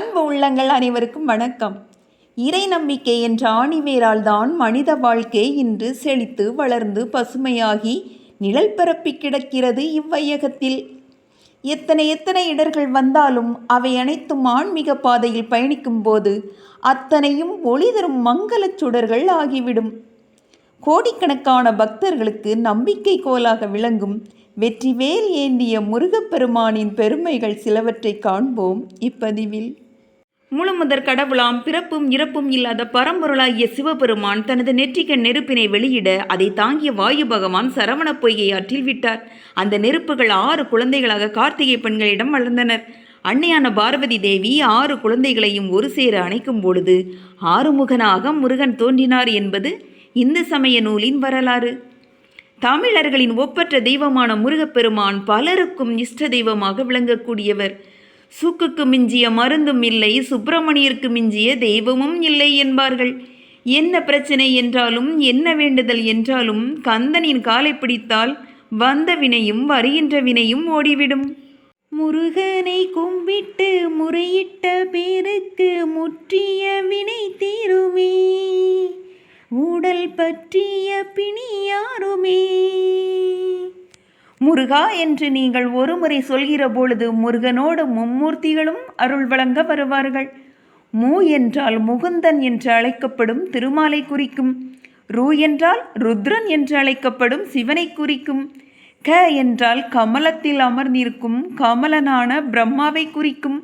அன்பு உள்ளங்கள் அனைவருக்கும் வணக்கம். இறை நம்பிக்கை என்ற ஆணிவேரால் தான் மனித வாழ்க்கை இன்று செழித்து வளர்ந்து பசுமையாகி நிழல் பரப்பி கிடக்கிறது இவ்வையகத்தில். எத்தனை எத்தனை இடர்கள் வந்தாலும் அவை அனைத்தும் ஆன்மீக பாதையில் பயணிக்கும் போது அத்தனையும் ஒளி தரும் மங்களச் சுடர்கள் ஆகிவிடும். கோடிக்கணக்கான பக்தர்களுக்கு நம்பிக்கை கோலாக விளங்கும் வெற்றிவேல் ஏந்திய முருகப்பெருமானின் பெருமைகள் சிலவற்றை காண்போம் இப்பதிவில். முழுமுதற் கடவுளாம் பிறப்பும் இறப்பும் இல்லாத பரம்பொருளாகிய சிவபெருமான் தனது நெற்றிக்கண் நெருப்பினை வெளியிட அதை தாங்கிய வாயு பகவான் சரவண பொய்கை ஆற்றில் விட்டார். அந்த நெருப்புகள் ஆறு குழந்தைகளாக கார்த்திகை பெண்களிடம் வளர்ந்தனர். அன்னையான பார்வதி தேவி ஆறு குழந்தைகளையும் ஒரு சேர அணைக்கும் பொழுது ஆறுமுகனாக முருகன் தோன்றினார் என்பது இந்து சமய நூலின் வரலாறு. தமிழர்களின் ஒப்பற்ற தெய்வமான முருகப்பெருமான் பலருக்கும் இஷ்ட தெய்வமாக விளங்கக்கூடியவர். சூக்குக்கு மிஞ்சிய மருந்தும் இல்லை சுப்பிரமணியருக்கு மிஞ்சிய தெய்வமும் இல்லை என்பார்கள். என்ன பிரச்சனை என்றாலும் என்ன வேண்டுதல் என்றாலும் கந்தனின் காலை பிடித்தால் வந்த வினையும் வருகின்ற வினையும் ஓடிவிடும். முருகனை கும்பிட்டு முறையிட்ட பேருக்கு முற்றிய வினை தீருமே. ஊடல் பற்றிய பிணி யாருமே. முருகா என்று நீங்கள் ஒருமுறை சொல்கிற பொழுது முருகனோடு மும்மூர்த்திகளும் அருள் வழங்க வருவார்கள். மூ என்றால் முகுந்தன் என்று அழைக்கப்படும் திருமாலை குறிக்கும் ரு என்றால் ருத்ரன் என்று அழைக்கப்படும் சிவனை குறிக்கும் க என்றால் கமலத்தில் அமர்ந்திருக்கும் கமலனான பிரம்மாவை குறிக்கும்.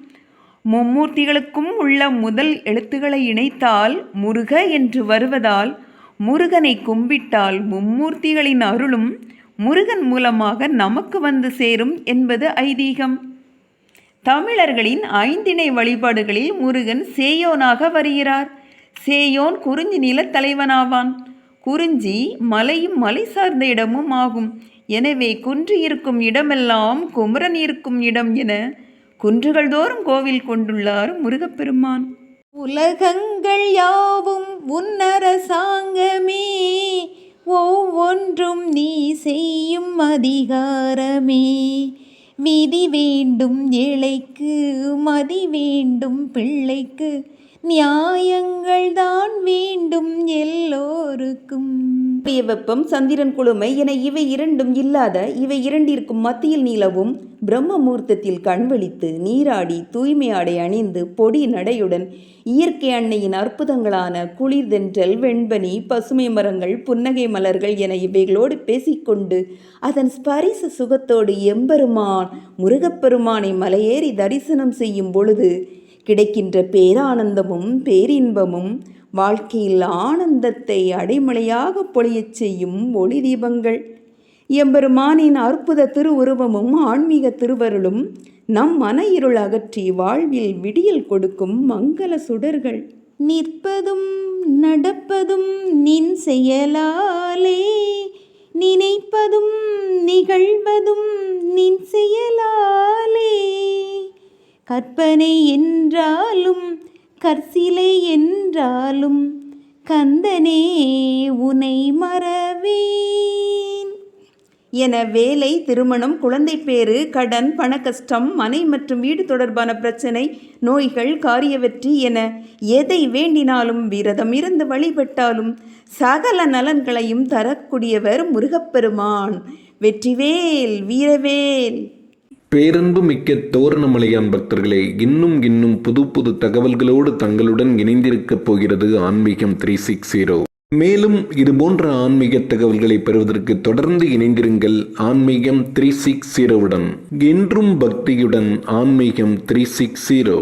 மும்மூர்த்திகளுக்கும் உள்ள முதல் எழுத்துக்களை இணைத்தால் முருக என்று வருவதால் முருகனை கும்பிட்டால் மும்மூர்த்திகளின் அருளும் முருகன் மூலமாக நமக்கு வந்து சேரும் என்பது ஐதீகம். தமிழர்களின் ஐந்திணை வழிபாடுகளில் முருகன் சேயோனாக வருகிறார். சேயோன் குறிஞ்சி நிலத்தலைவனாவான் குறிஞ்சி மலையும் மலை சார்ந்த இடமும் ஆகும். எனவே குன்று இருக்கும் இடமெல்லாம் குமரன் இருக்கும் இடம் என குன்றுகள் தோறும் கோவில் கொண்டுள்ளார் முருகப்பெருமான். உலகங்கள் யாவும் உன்னரசாங்கமே ஒவ்வொன்றும் நீ செய்யும் அதிகாரமே. விதி வேண்டும் ஏழைக்கு மதி வேண்டும் பிள்ளைக்கு நியாயங்கள் தான் வேண்டும் எல்லோருக்கும். சூரிய வெப்பம் சந்திரன் குழுமை என இவை இரண்டும் இல்லாத இவை இரண்டிற்கும் மத்தியில் நிலவும் பிரம்ம மூர்த்தத்தில் கண்வழித்து நீராடி தூய்மை ஆடை அணிந்து பொடி நடையுடன் இயற்கை அன்னையின் அற்புதங்களான குளிர்தென்றல் வெண்பனி பசுமை மரங்கள் புன்னகை மலர்கள் என இவைகளோடு பேசிக்கொண்டு அதன் ஸ்பரிச சுகத்தோடு எம்பெருமான் முருகப்பெருமானை மலையேறி தரிசனம் செய்யும் பொழுது கிடைக்கின்ற பேரானந்தமும் பேரின்பமும் வாழ்க்கையில் ஆனந்தத்தை அடைமழையாக பொழியச் செய்யும் ஒளி தீபங்கள். எம்பெருமானின் அற்புத திருவுருவமும் ஆன்மீக திருவருளும் நம் மன இருள் அகற்றி வாழ்வில் விடியல் கொடுக்கும் மங்கள சுடர்கள். நிற்பதும் நடப்பதும் நின் செயலாலே நினைப்பதும் நிகழ்வதும் கற்பனை என்றாலும் கற்சிலை என்றாலும் கந்தனே உனை மறவேன். என வேலை திருமணம் குழந்தை பேறு கடன் பண கஷ்டம் மனை மற்றும் வீடு தொடர்பான பிரச்சனை நோய்கள் காரிய வெற்றி என எதை வேண்டினாலும் விரதம் இருந்து வழிபட்டாலும் சகல நலன்களையும் தரக்கூடியவர் முருகப்பெருமான். வெற்றிவேல் வீரவேல். பேரன்பு மிக்க தோரணமலையான் பக்தர்களே இன்னும் இன்னும் புது புது தகவல்களோடு தங்களுடன் இணைந்திருக்கப் போகிறது ஆன்மீகம் த்ரீ சிக்ஸ் ஜீரோ மேலும் இது போன்ற ஆன்மீக தகவல்களை பெறுவதற்கு தொடர்ந்து இணைந்திருங்கள் ஆன்மீகம் த்ரீ சிக்ஸ் ஜீரோவுடன் என்றும் பக்தியுடன் ஆன்மீகம் த்ரீ சிக்ஸ் ஜீரோ